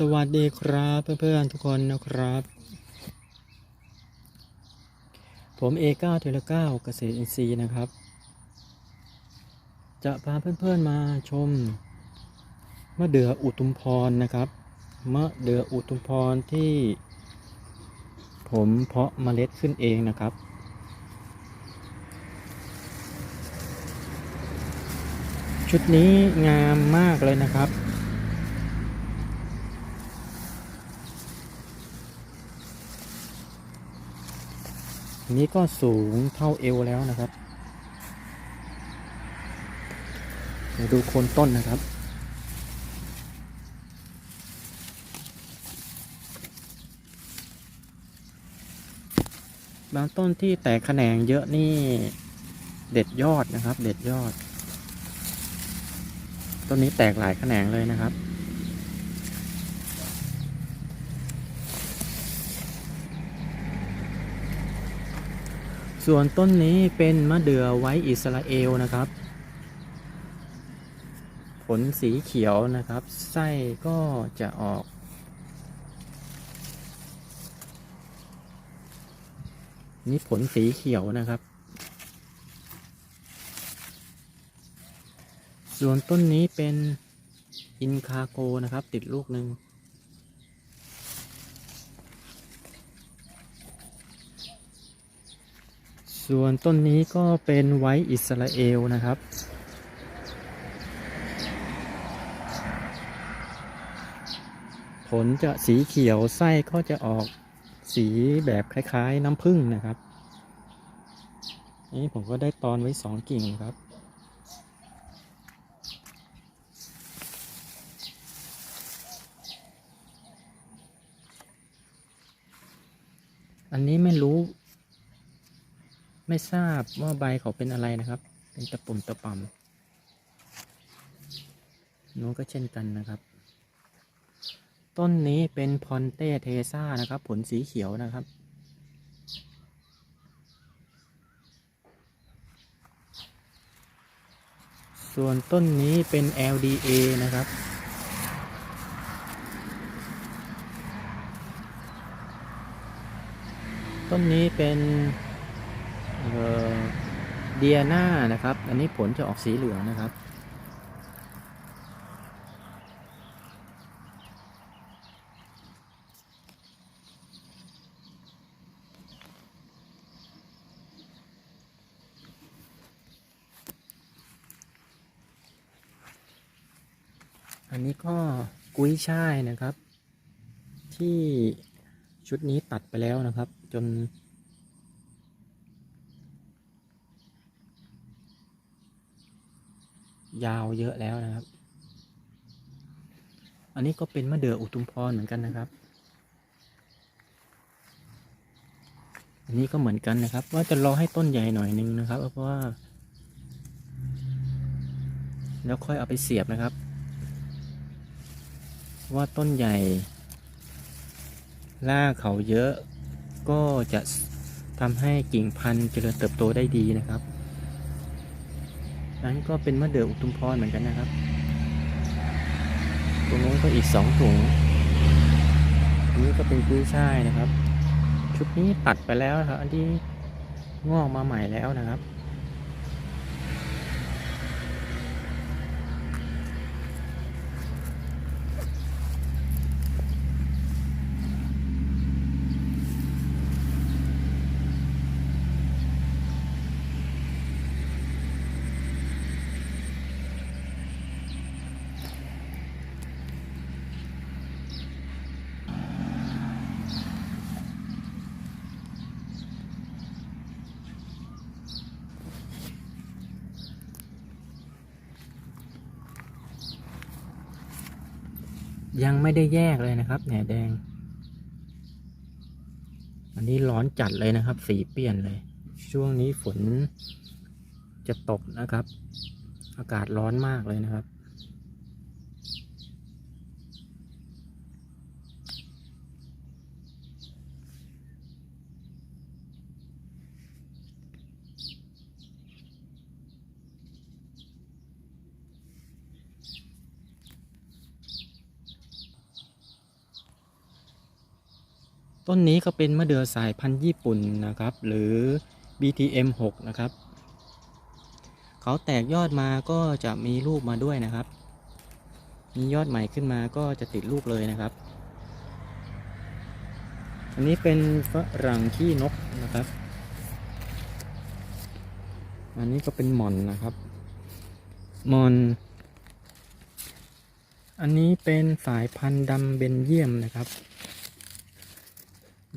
สวัสดีครับเพื่อนๆทุกคนนะครับ ผมเอก้าเทเลก้าเกษตรอินทรีย์นะครับ จะพาเพื่อนๆมาชม มะเดื่ออุทุมพรนะครับ มะเดื่ออุทุมพรที่ ผมเพาะเมล็ดขึ้นเองนะครับชุดนี้งามมากเลยนะครับ นี้ก็สูงเท่าเอวแล้วนะครับเดี๋ยวดูโคนต้นนะครับ บางต้นที่แตกแขนงเยอะนี่เด็ดยอดนะครับ เด็ดยอด ต้นนี้แตกหลายแขนงเลยนะครับ ส่วนต้นนี้เป็นมะเดื่อไว้อิสราเอลนะครับ ผลสีเขียวนะครับ ไส้ก็จะออก นี่ผลสีเขียวนะครับ ส่วนต้นนี้เป็นอินคาโกนะครับ ติดลูกหนึ่ง ส่วนต้นนี้ก็เป็นไว้อิสราเอลนะครับ ผลจะสีเขียวไส้ก็จะออกสีแบบคล้ายๆน้ำผึ้งนะครับ นี่ผมก็ได้ตอนไว้สองกิ่งครับอันนี้ไม่รู้ ไม่ทราบว่าใบเขาเป็นอะไรนะครับ เป็นตะปุ่มตะป่ำนู้นก็เช่นกันนะครับ ต้นนี้เป็นพอนเต้เทซ่านะครับ ผลสีเขียวนะครับส่วนต้นนี้เป็น LDA นะครับ ต้นนี้เป็น เดียนานะครับ อันนี้ผลจะออกสีเหลืองนะครับ อันนี้ก็กุ้ยช่ายนะครับ ที่ชุดนี้ตัดไปแล้วนะครับ จน ยาวเยอะแล้วนะครับ อันนี้ก็เป็นมะเดื่ออุทุมพรเหมือนกันนะครับ อันนี้ก็เหมือนกันนะครับ ว่าจะรอให้ต้นใหญ่หน่อยนึงนะครับ เพราะว่า แล้วค่อยเอาไปเสียบนะครับ ว่าต้นใหญ่รากเขาเยอะก็จะทำให้กิ่งพันธุ์เจริญเติบโตได้ดีนะครับ อันนก็เป็นมะเดื่ออุทุมพรเหมือนกันนะครับ ตรงนู้นก็อีกสองถุงอันนี้ก็เป็นกุ้ยช่ายนะครับ ชุดนี้ตัดไปแล้วนะครับ อันที่งอกมาใหม่แล้วนะครับ ยังไม่ได้แยกเลยนะครับแหนแดง อันนี้ร้อนจัดเลยนะครับ สีเปลี่ยนเลย ช่วงนี้ฝนจะตกนะครับ อากาศร้อนมากเลยนะครับ ต้นนี้ก็เป็นมะเดื่อสายพันธุ์ญี่ปุ่นนะครับ หรือ BTM 6นะครับ เขาแตกยอดมาก็จะมีลูกมาด้วยนะครับ มียอดใหม่ขึ้นมาก็จะติดลูกเลยนะครับ อันนี้เป็นฝรั่งขี้นกนะครับ อันนี้ก็เป็นหม่อนนะครับ หม่อน อันนี้เป็นสายพันธุ์ดำเบนเยียมนะครับ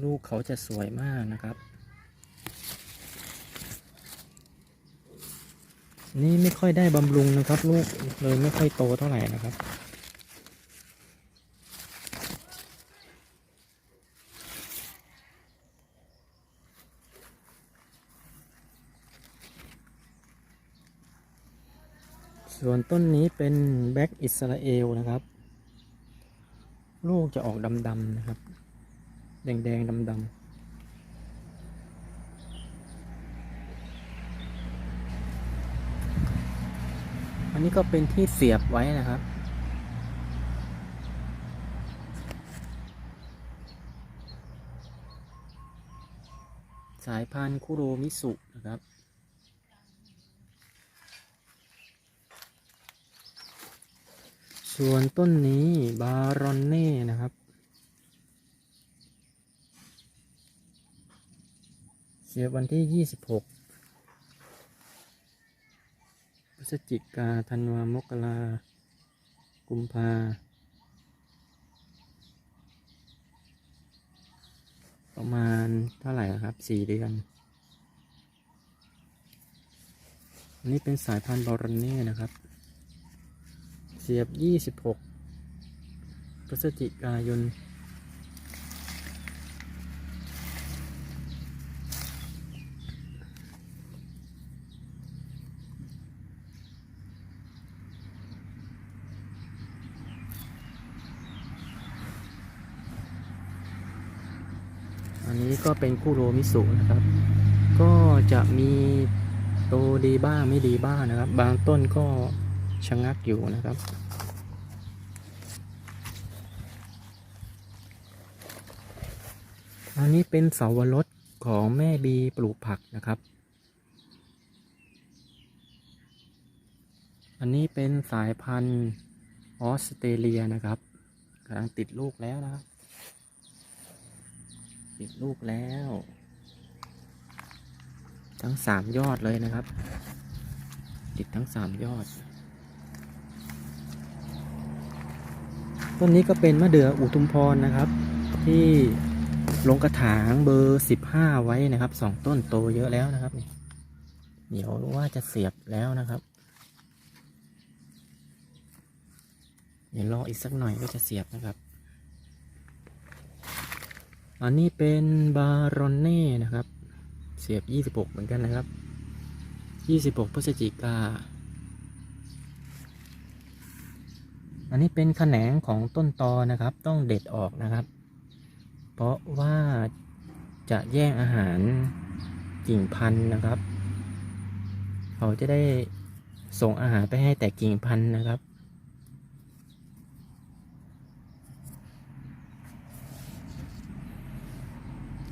ลูกเขาจะสวยมากนะครับ นี่ไม่ค่อยได้บำรุงนะครับ ลูกเลยไม่ค่อยโตเท่าไหร่นะครับส่วนต้นนี้เป็นแบ็กอิสราเอลนะครับ ลูกจะออกดำๆนะครับ แดงๆดำๆอันนี้ก็เป็นที่เสียบไว้นะครับ สายพันธุ์คุโรมิสุนะครับ ส่วนต้นนี้บารอนเน่นะครับ เสียวันที่ 26 พฤศจิกาธันวามกรากุมภาประมาณเท่าไหร่ครับ 4 เดือนอันนี้เป็นสายพันธุ์บารนเน่นะครับ เสียบ 26 พฤศจิกายน ก็เป็นคู่โรมิสุนะครับ ก็จะมีโตดีบ้างไม่ดีบ้างนะครับ บางต้นก็ชะงักอยู่นะครับ อันนี้เป็นเสาวรสของแม่บีปลูกผักนะครับ อันนี้เป็นสายพันธุ์ออสเตรเลียนะครับกำลังติดลูกแล้วนะครับ ติดลูกแล้ว ทั้งสามยอดเลยนะครับ ติดทั้งสามยอด ต้นนี้ก็เป็นมะเดื่ออุทุมพรนะครับ ที่ลงกระถางเบอร์สิบห้าไว้นะครับสองต้นโตเยอะแล้วนะครับเดี๋ยวว่าจะเสียบแล้วนะครับเดี๋ยวรออีกสักหน่อยก็จะเสียบนะครับ อันนี้เป็นบารอนเน่นะครับ เสียบยี่สิบหกเหมือนกันนะครับยี่สิบหกพฤศจิกา อันนี้เป็นแขนงของต้นตอนะครับ ต้องเด็ดออกนะครับ เพราะว่าจะแย่งอาหารกิ่งพันธุ์นะครับ เขาจะได้ส่งอาหารไปให้แต่กิ่งพันธุ์นะครับ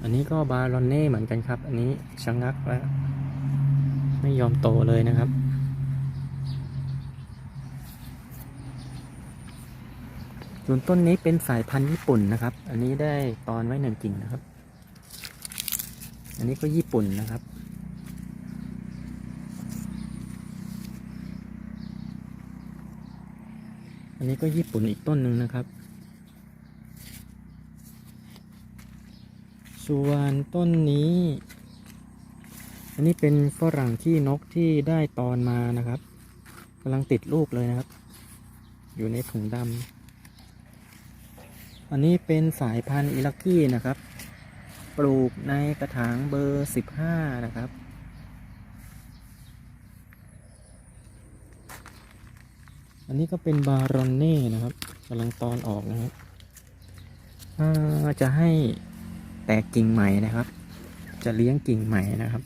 อันนี้ก็บารอนเน่เหมือนกันครับ อันนี้ชะงักแล้ว ไม่ยอมโตเลยนะครับ ส่วนต้นนี้เป็นสายพันธุ์ญี่ปุ่นนะครับ อันนี้ได้ตอนไว้หนึ่งกิ่งนะครับ อันนี้ก็ญี่ปุ่นนะครับอันนี้ก็ญี่ปุ่นอีกต้นหนึ่งนะครับ ส่วนต้นนี้ อันนี้เป็นฝรั่งที่นกที่ได้ตอนมานะครับกำลังติดลูกเลยนะครับ อยู่ในถุงดำอันนี้เป็นสายพันธุ์อิลักกี้นะครับ ปลูกในกระถางเบอร์สิบห้านะครับอันนี้ก็เป็นบารอนเน่นะครับกำลังตอนออกนะครับจะให้ แตกกิ่งใหม่นะครับ จะเลี้ยงกิ่งใหม่นะครับ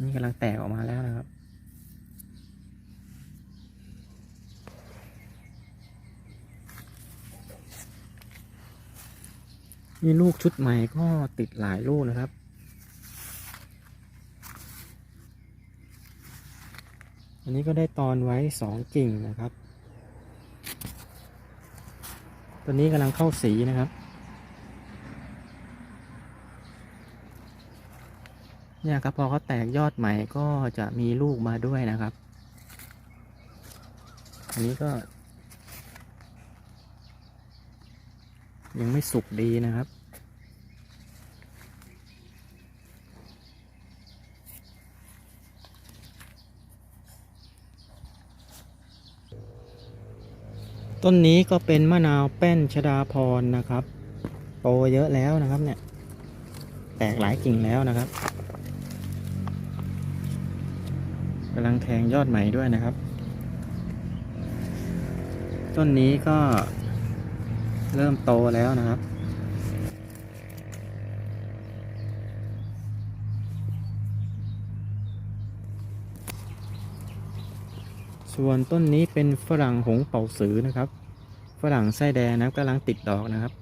นี่กำลังแตกออกมาแล้วนะครับนี่ลูกชุดใหม่ก็ติดหลายลูกนะครับ อันนี้ก็ได้ตอนไว้สองกิ่งนะครับ ตัวนี้กำลังเข้าสีนะครับ เนี่ยครับพอเขาแตกยอดใหม่ก็จะมีลูกมาด้วยนะครับ อันนี้ก็ ยังไม่สุกดีนะครับ ต้นนี้ก็เป็นมะนาวแป้นชดาพรนะครับ โตเยอะแล้วนะครับเนี่ย แตกหลายกิ่งแล้วนะครับกำลังแทงยอดใหม่ด้วยนะครับ ต้นนี้ก็เริ่มโตแล้วนะครับส่วนต้นนี้เป็นฝรั่งหงเป่าสือนะครับ ฝรั่งไส้แดงนะกำลังติดดอกนะครับ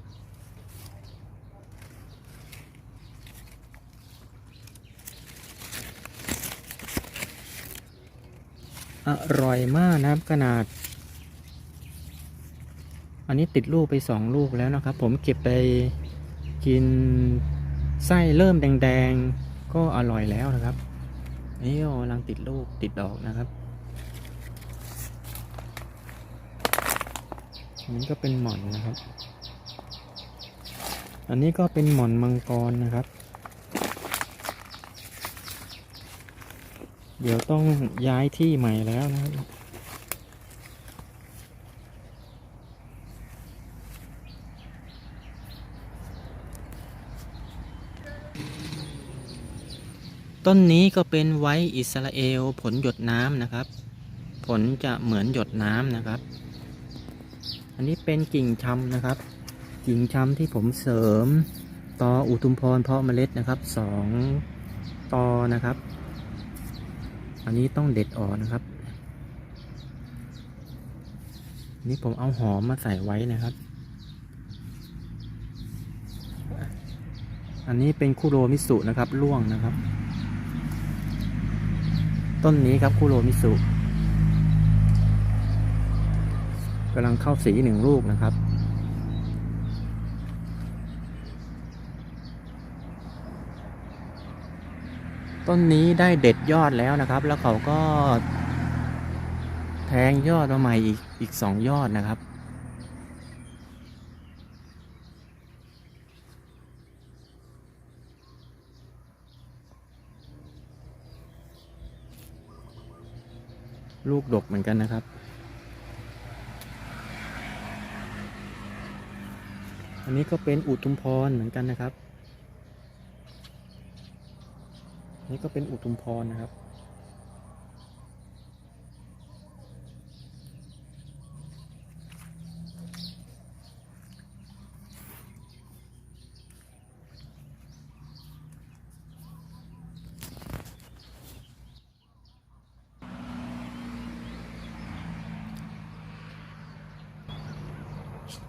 อร่อยมากนะครับขนาด อันนี้ติดลูกไปสองลูกแล้วนะครับ ผมเก็บไปกินไส้เริ่มแดงๆ ก็อร่อยแล้วนะครับ นี่กำลังติดลูกติดดอกนะครับอันนี้ก็เป็นหม่อนนะครับ อันนี้ก็เป็นหม่อนมังกรนะครับ เดี๋ยวต้องย้ายที่ใหม่แล้วนะครับ ต้นนี้ก็เป็นไว้อิสราเอลผลหยดน้ำนะครับ ผลจะเหมือนหยดน้ำนะครับ อันนี้เป็นกิ่งชำนะครับ กิ่งชำที่ผมเสริมตออุทุมพรเพาะเมล็ดนะครับสองตอนะครับ อันนี้ต้องเด็ดออกนะครับนนี้ผมเอาหอมมาใส่ไว้นะครับ อันนี้เป็นคุโรมิสุนะครับร่วงนะครับ ต้นนี้ครับคุโรมิสุกำลังเข้าสีหนึ่งลูกนะครับ ต้นนี้ได้เด็ดยอดแล้วนะครับ แล้วเขาก็ แทงยอดมาใหม่อีกอีกสองยอดนะครับ ลูกดกเหมือนกันนะครับอันนี้ก็เป็นอุทุมพรเหมือนกันนะครับ นี่ก็เป็นอุทุมพรนะครับ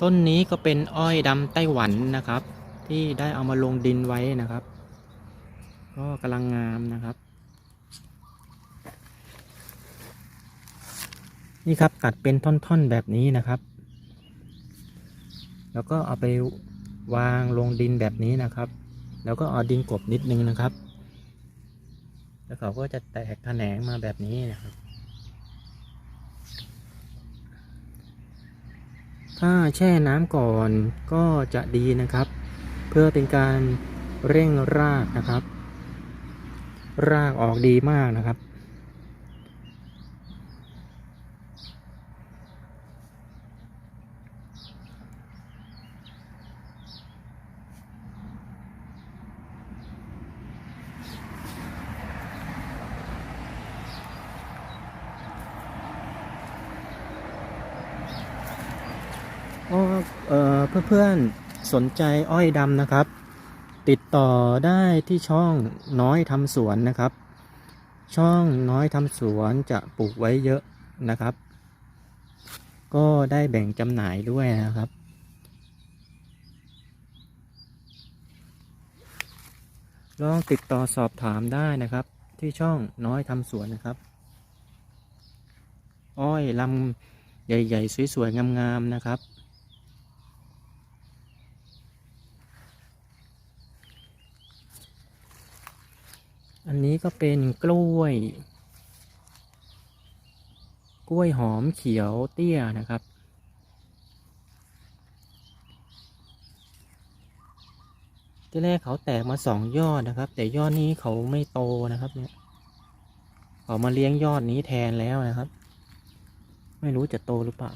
ต้นนี้ก็เป็นอ้อยดำไต้หวันนะครับ ที่ได้เอามาลงดินไว้นะครับ ก็กำลังงามนะครับ นี่ครับตัดเป็นท่อนๆแบบนี้นะครับ แล้วก็เอาไปวางลงดินแบบนี้นะครับ แล้วก็เอาดินกบนิดนึงนะครับ แล้วเขาก็จะแตกแขนงมาแบบนี้นะครับ ถ้าแช่น้ำก่อนก็จะดีนะครับ เพื่อเป็นการเร่งรากนะครับ รากออกดีมากนะครับก็เอ่อเพื่อนๆสนใจอ้อยดำนะครับ ติดต่อได้ที่ช่องน้อยทำสวนนะครับ ช่องน้อยทำสวนจะปลูกไว้เยอะนะครับ ก็ได้แบ่งจำหน่ายด้วยนะครับ ลองติดต่อสอบถามได้นะครับ ที่ช่องน้อยทำสวนนะครับ อ้อยลำใหญ่ ๆ สวย ๆ งาม ๆ นะครับ อันนี้ก็เป็นกล้วย กล้วยหอมเขียวเตี้ยนะครับ ที่แรกเขาแตกมาสองยอดนะครับ แต่ยอดนี้เขาไม่โตนะครับเนี่ยเขามาเลี้ยงยอดนี้แทนแล้วนะครับ ไม่รู้จะโตหรือเปล่า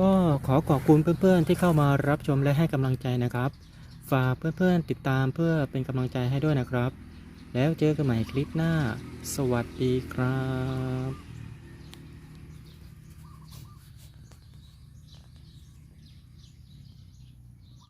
ก็ขอขอบคุณเพื่อนๆที่เข้ามารับชมและให้กำลังใจนะครับ ฝากเพื่อนๆติดตามเพื่อเป็นกำลังใจให้ด้วยนะครับ แล้วเจอกันใหม่คลิปหน้า สวัสดีครับ